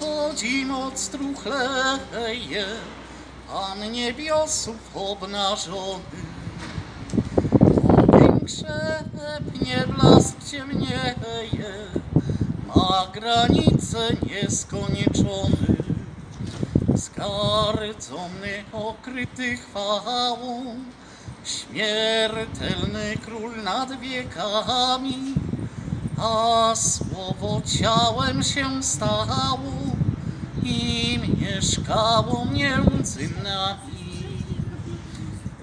godzin odstruchleje, Pan niebiosów obnażony. Ogień krzepnie, blask ciemnieje, Ma granice nieskończony. Zgardzony, okryty chwałą, Śmiertelny król nad wiekami, a słowo ciałem się stało i mieszkało między nami.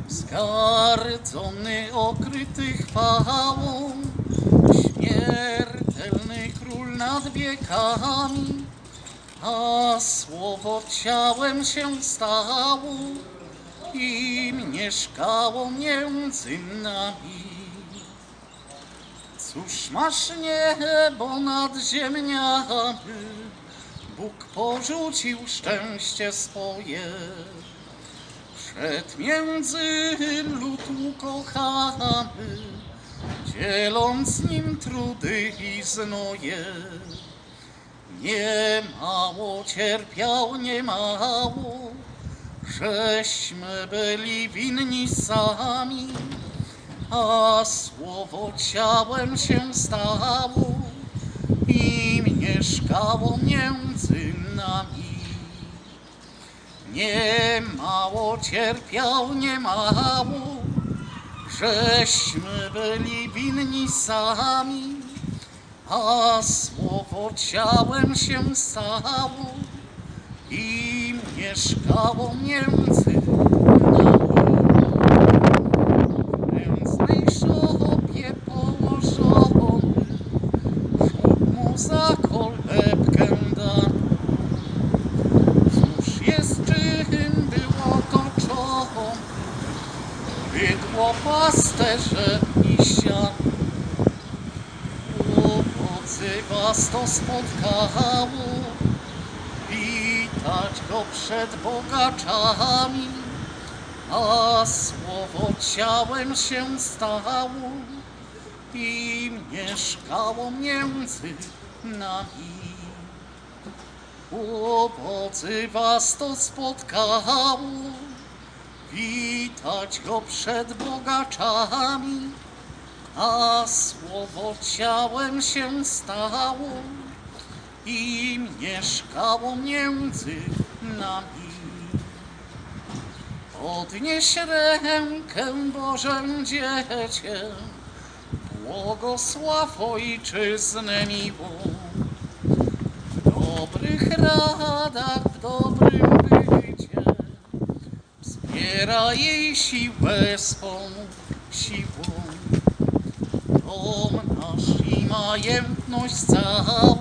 Zgardzony, okryty chwałą, śmiertelny król nad wiekami, a słowo ciałem się stało i mieszkało między nami. Cóż masz niebo nad ziemiami, Bóg porzucił szczęście swoje. Przed między lud ukochany, dzieląc nim trudy i znoje. Nie mało cierpiał, nie mało, żeśmy byli winni sami a słowo ciałem się stało i mieszkało między nami. Nie mało cierpiał, nie mało, żeśmy byli winni sami, a słowo ciałem się stało i mieszkało między bydło pasterze i. Owocy was to spotkało, witać go przed bogaczami a słowo ciałem się stało i mieszkało między nami. Owocy was to spotkało, witać go przed bogaczami, a słowo ciałem się stało i mieszkało między nami. Podnieś rękę Boże dziecię, błogosław ojczyznę miłą. Siłę swą siłą. Dom nasz i majętność całą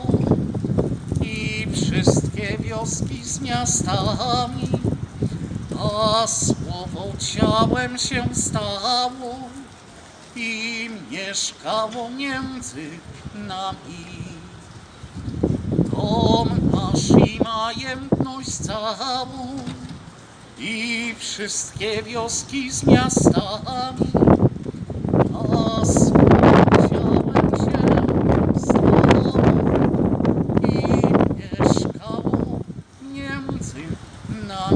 i wszystkie wioski z miastami a słowo ciałem się stało i mieszkało między nami. Dom nasz i majętność całą i wszystkie wioski z miastami. A spodziałem się z tobą i mieszkało Niemcy na.